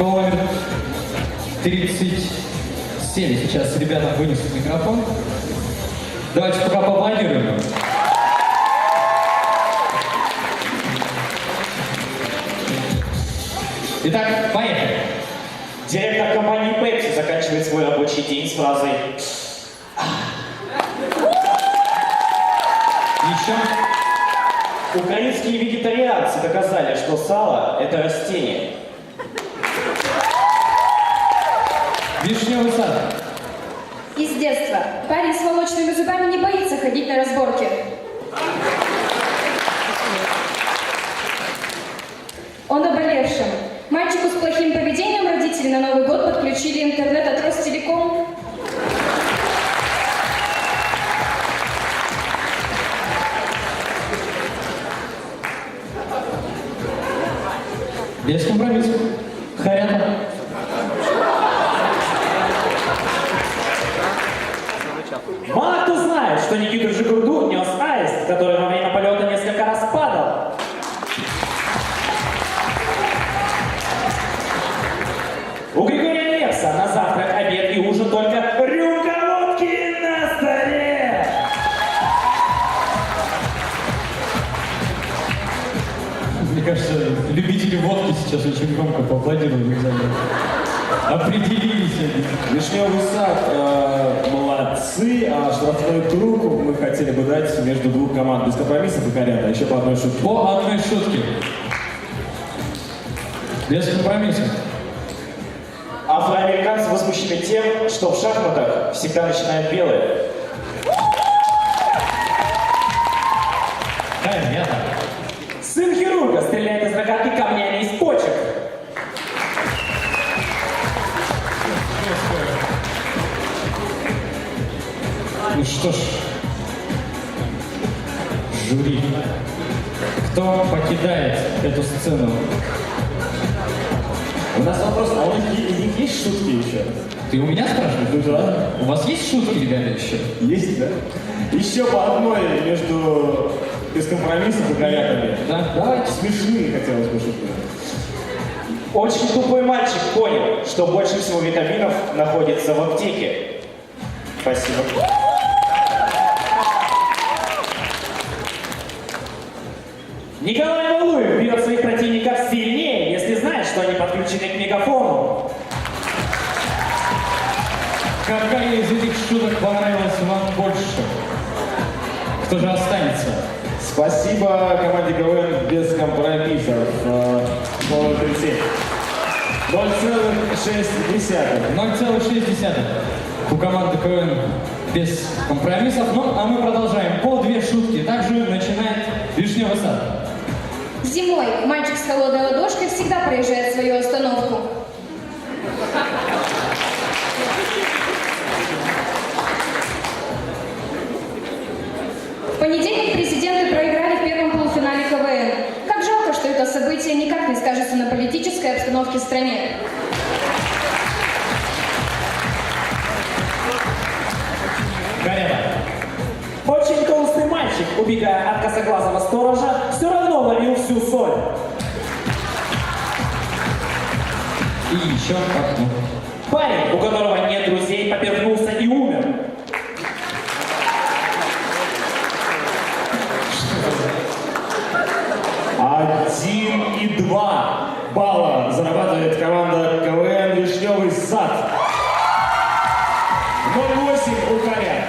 Номер 37. Сейчас ребята вынесут микрофон. Давайте пока поаплодируем. Итак, поехали. Директор компании Pepsi заканчивает свой рабочий день с фразой Еще. «Украинские вегетарианцы доказали, что сало – это растение». Вишневый сад. Из детства. Парень с молочными зубами не боится ходить на разборки. Он наболевшим. Мальчику с плохим поведением родители на Новый год подключили интернет от Ростелеком. Без компромиссов. Кажется, любители водки сейчас очень громко поаплодируют в зале. Определились они. Вишневый сад, э, молодцы, а штрафную круг мы хотели бы дать между двух команд без компромиссов и корята, еще по одной шутке. По одной шутке. Без компромиссов. Афроамериканцы возмущены тем, что в шахматах всегда начинают белые. Харята. Что ж, жюри, кто покидает эту сцену? У нас вопрос, а у них, у них есть шутки еще? Ты у меня спрашиваешь? Ну да. У вас есть шутки, ребята, еще? Есть, да? Еще по одной между без компромиссов и корятами. Да? Давайте смешные хотелось бы шутки. Очень тупой мальчик понял, что больше всего витаминов находится в аптеке. Спасибо. Какая из этих шуток понравилась вам больше? Кто же останется? Спасибо команде КВН без компромиссов. 37. 0,6. 0,6 у команды КВН без компромиссов. Ну, а мы продолжаем. По две шутки. Также начинает Вишневый сад. Зимой мальчик с холодной ладошкой всегда проезжает свою остановку. Политической обстановке в стране. Карета. Очень толстый мальчик, убегая от косоглазого сторожа, все равно ловил всю соль. И еще одну. Парень, у которого нет друзей, поперхнулся и умер. Один и два балла зарабатывает команда КВН Вишневый сад. 0,8 у корят.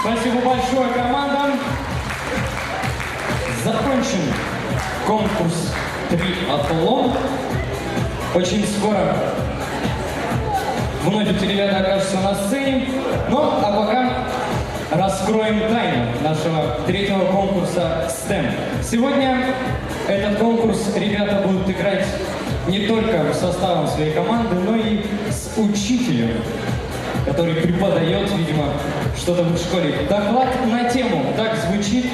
Спасибо большое командам. Закончен конкурс 3 Аполлон. Очень скоро вновь эти ребята окажутся на сцене. Ну, а пока раскроем тайну нашего третьего конкурса STEM. Сегодня этот конкурс ребята будут играть не только составом своей команды, но и с учителем, который преподает, видимо, что-то в школе. Доклад на тему так звучит